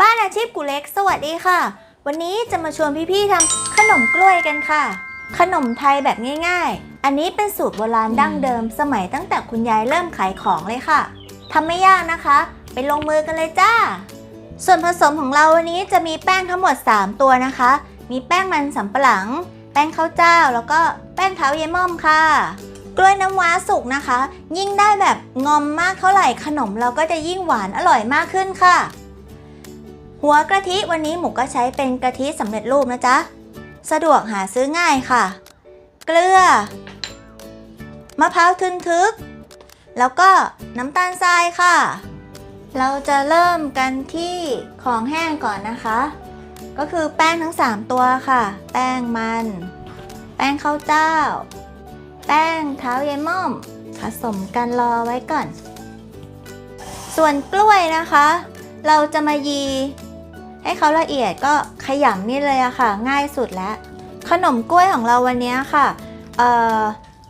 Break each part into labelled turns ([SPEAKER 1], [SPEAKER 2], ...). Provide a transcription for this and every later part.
[SPEAKER 1] บ้านอาชีพกูเล็ก สวัสดีค่ะ วันนี้จะมาชวนพี่ๆทำขนมกล้วยกันค่ะ ขนมไทยแบบง่ายๆ อันนี้เป็นสูตรโบราณดั้งเดิม สมัยตั้งแต่คุณยายเริ่มขายของเลยค่ะทำไม่ยากนะคะ ไปลงมือกันเลยจ้า ส่วนผสมของเราวันนี้จะมีแป้งทั้งหมด 3 ตัวนะคะ มีแป้งมันสำปะหลัง แป้งข้าวเจ้า แล้วก็แป้งเท้าเยม่อมค่ะกล้วยน้ำว้าสุกนะคะ ยิ่งได้แบบงอมมากเท่าไหร่ขนมเราก็จะยิ่งหวานอร่อยมากขึ้นค่ะ หัวกะทิวันนี้หมูก็ใช้เป็นกะทิสำเร็จรูปนะจ๊ะ สะดวกหาซื้อง่ายค่ะ เกลือ มะพร้าวทึนทึก แล้วก็น้ำตาลทรายค่ะ เราจะเริ่มกันที่ของแห้งก่อนนะคะ ก็คือแป้งทั้ง 3 ตัวค่ะ แป้งมัน แป้งข้าวเจ้า แป้งเท้าเยายม่อม ผสมกันรอไว้ก่อน ส่วนกล้วยนะคะ เราจะมายี ให้เขาละเอียดก็ขยำนี่เลยอะค่ะ ง่ายสุดแล้ว ขนมกล้วยของเราวันนี้ค่ะเ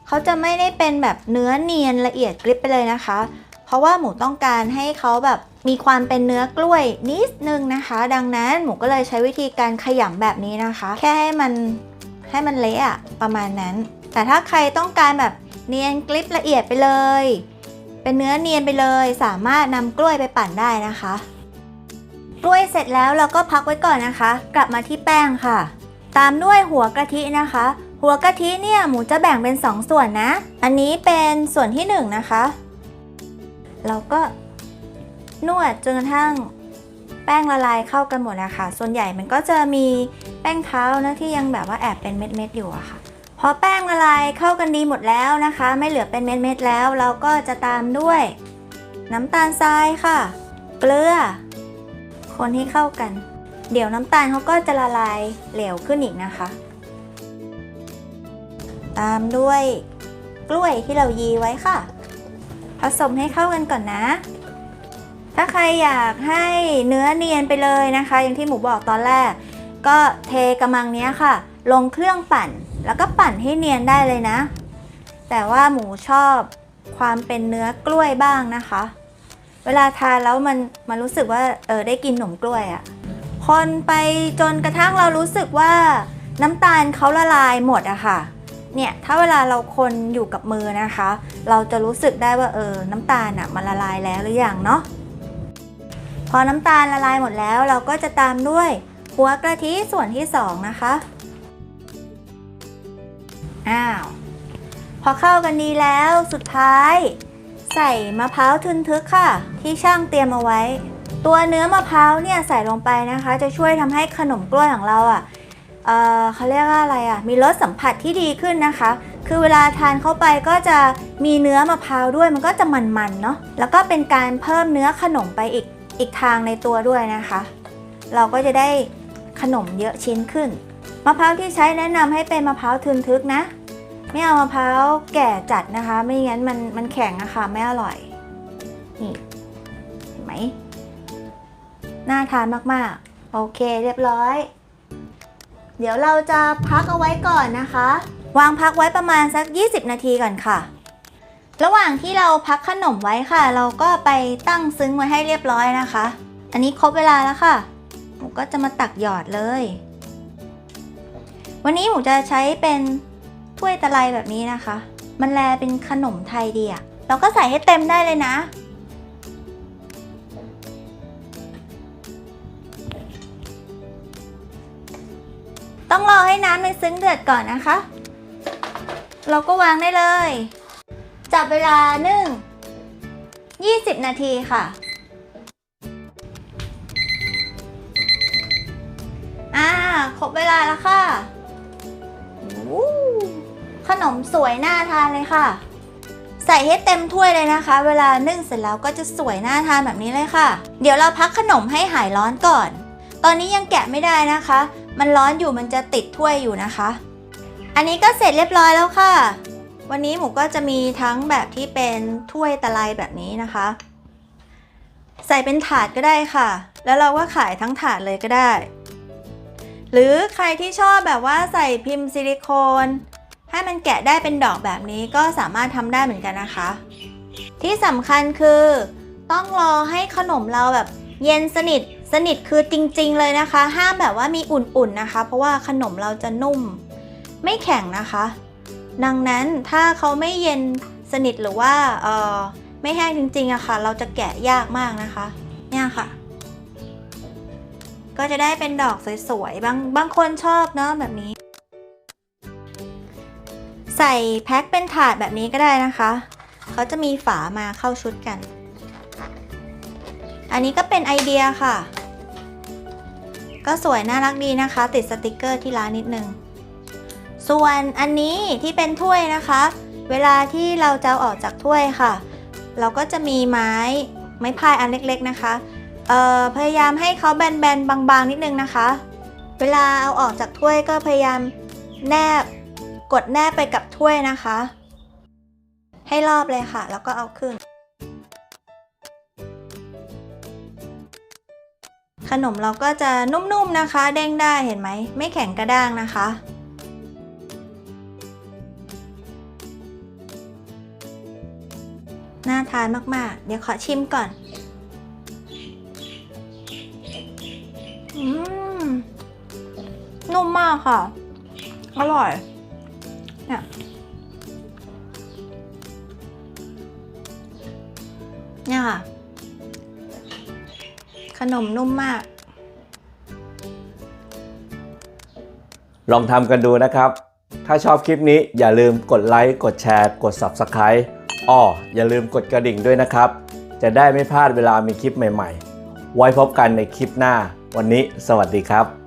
[SPEAKER 1] เขาจะไม่ได้เป็นแบบเนื้อเนียนละเอียดกริบไปเลยนะคะ เพราะว่าหมูต้องการให้เขาแบบมีความเป็นเนื้อกล้วยนิดนึงนะคะ ดังนั้นหมูก็เลยใช้วิธีการขยำแบบนี้นะคะ แค่ให้มันให้มันเละอะประมาณนั้น แต่ถ้าใครต้องการแบบเนียนกริบละเอียดไปเลย เป็นเนื้อเนียนไปเลย สามารถนำกล้วยไปปั่นได้นะคะ กล้วยเสร็จแล้วเราก็พักไว้ก่อนนะคะ กลับมาที่แป้งค่ะ ตามด้วยหัวกะทินะคะ หัวกะทิเนี่ยหมูจะแบ่งเป็น 2 ส่วนนะ อันนี้เป็นส่วนที่1นนะคะเราก็นวดจนกระทั่งแป้งละลายเข้ากันหมดนะคะ ส่วนใหญ่มันก็จะมีแป้งเท้านะที่ยังแบบว่าแอบเป็นเม็ดๆอยู่อะค่ะ พอแป้งละลายเข้ากันดีหมดแล้วนะคะ ไม่เหลือเป็นเม็ดๆแล้ว เราก็จะตามด้วย น้ำตาลทรายค่ะ เกลือ คนให้เข้ากัน เดี๋ยวน้ำตาลเขาก็จะละลายเหลวขึ้นอีกนะคะ ตามด้วยกล้วยที่เรายีไว้ค่ะ ผสมให้เข้ากันก่อนนะ ถ้าใครอยากให้เนื้อเนียนไปเลยนะคะ อย่างที่หมูบอกตอนแรก ก็เทกระมังนี้ค่ะ ลงเครื่องปั่น แล้วก็ปั่นให้เนียนได้เลยนะ แต่ว่าหมูชอบความเป็นเนื้อกล้วยบ้างนะคะ เวลาทานแล้วมันมันรู้สึกว่าเออได้กินขนมกล้วยอะ่ะคนไปจนกระทั่งเรารู้สึกว่าน้ำตาลเขาละลายหมดอะค่ะเนี่ยถ้าเวลาเราคนอยู่กับมือนะคะ เราจะรู้สึกได้ว่าเออน้ำตาลอะมันละลายแล้วหรือยังเนาะพอน้ำตาลละลายหมดแล้วเราก็จะตามด้วยหัวกะทิส่วนที่สองนะคะอ้าวพอเข้ากันดีแล้วสุดท้าย ใส่มะพร้าวทึนทึกค่ะ ที่ช่างเตรียมเอาไว้ ตัวเนื้อมะพร้าวเนี่ยใส่ลงไปนะคะ จะช่วยทำให้ขนมกล้วยของเราอะเออเขาเรียกว่าอะไรอะมีรสสัมผัสที่ดีขึ้นนะคะ คือเวลาทานเข้าไปก็จะมีเนื้อมะพร้าวด้วยมันก็จะมันๆเนาะแล้วก็เป็นการเพิ่มเนื้อขนมไปอีกอีกทางในตัวด้วยนะคะ เราก็จะได้ขนมเยอะชิ้นขึ้นมะพร้าวที่ใช้แนะนำให้เป็นมะพร้าวทึนทึกนะ ไม่เอามะพร้าวแก่จัดนะคะ ไม่งั้นมันมันแข็งอะค่ะไม่อร่อย นี่ เห็นไหม น่าทานมากๆ โอเคเรียบร้อย เดี๋ยวเราจะพักเอาไว้ก่อนนะคะ วางพักไว้ประมาณสัก 20 นาทีก่อนค่ะ ระหว่างที่เราพักขนมไว้ค่ะ เราก็ไปตั้งซึ้งไว้ให้เรียบร้อยนะคะ อันนี้ครบเวลาแล้วค่ะหมูก็จะมาตักหยอดเลย วันนี้หมูจะใช้เป็น ถ้วยตะไลแบบนี้นะคะ มันแลเป็นขนมไทยดีอะเราก็ใส่ให้เต็มได้เลยนะ ต้องรอให้น้ำในซึ้งเดือดก่อนนะคะ เราก็วางได้เลย จับเวลานึ่ง20 นาทีค่ะอ่าครบเวลาแล้วค่ะ ขนมสวยน่าทานเลยค่ะ ใส่ให้เต็มถ้วยเลยนะคะ เวลานึ่งเสร็จแล้วก็จะสวยน่าทานแบบนี้เลยค่ะ เดี๋ยวเราพักขนมให้หายร้อนก่อน ตอนนี้ยังแกะไม่ได้นะคะ มันร้อนอยู่มันจะติดถ้วยอยู่นะคะ อันนี้ก็เสร็จเรียบร้อยแล้วค่ะ วันนี้หมูก็จะมีทั้งแบบที่เป็นถ้วยตะไลแบบนี้นะคะ ใส่เป็นถาดก็ได้ค่ะ แล้วเราก็ขายทั้งถาดเลยก็ได้ หรือใครที่ชอบแบบว่าใส่พิมพ์ซิลิโคน ให้มันแกะได้เป็นดอกแบบนี้ก็สามารถทำได้เหมือนกันนะคะ ที่สำคัญคือต้องรอให้ขนมเราแบบเย็นสนิทสนิทคือจริง ๆ เลยนะคะ ห้ามแบบว่ามีอุ่นๆนะคะ เพราะว่าขนมเราจะนุ่ม ไม่แข็งนะคะ ดังนั้นถ้าเขาไม่เย็นสนิทหรือว่าเออไม่แห้งจริงๆอะค่ะ เราจะแกะยากมากนะคะ เนี่ยค่ะ ก็จะได้เป็นดอกสวยๆบางบางคนชอบเนาะแบบนี้ ใส่แพ็คเป็นถาดแบบนี้ก็ได้นะคะ เขาจะมีฝามาเข้าชุดกัน อันนี้ก็เป็นไอเดียค่ะ ก็สวยน่ารักดีนะคะ ติดสติกเกอร์ที่ร้านนิดนึง ส่วนอันนี้ที่เป็นถ้วยนะคะ เวลาที่เราจะอออกจากถ้วยค่ะ เราก็จะมีไม้ไม้พายอันเล็กๆนะคะเอ่อพยายามให้เขาแบนๆบางๆนิดนึงนะคะ เวลาเอาออกจากถ้วยก็พยายามแนบ กดแนบไปกับถ้วยนะคะ ให้รอบเลยค่ะ แล้วก็เอาขึ้น ขนมเราก็จะนุ่มๆนะคะ เด้งได้เห็นไหม ไม่แข็งกระด้างนะคะน่าทานมาก ๆ เดี๋ยวขอชิมก่อน อืม นุ่มมากค่ะ อร่อย เนี่ยเนี่ยค่ะ ขนมนุ่มมาก
[SPEAKER 2] ลองทำกันดูนะครับ ถ้าชอบคลิปนี้อย่าลืมกดไลค์ กดแชร์ กด Subscribe อ้ออย่าลืมกดกระดิ่งด้วยนะครับ จะได้ไม่พลาดเวลามีคลิปใหม่ๆ ไว้พบกันในคลิปหน้า วันนี้สวัสดีครับ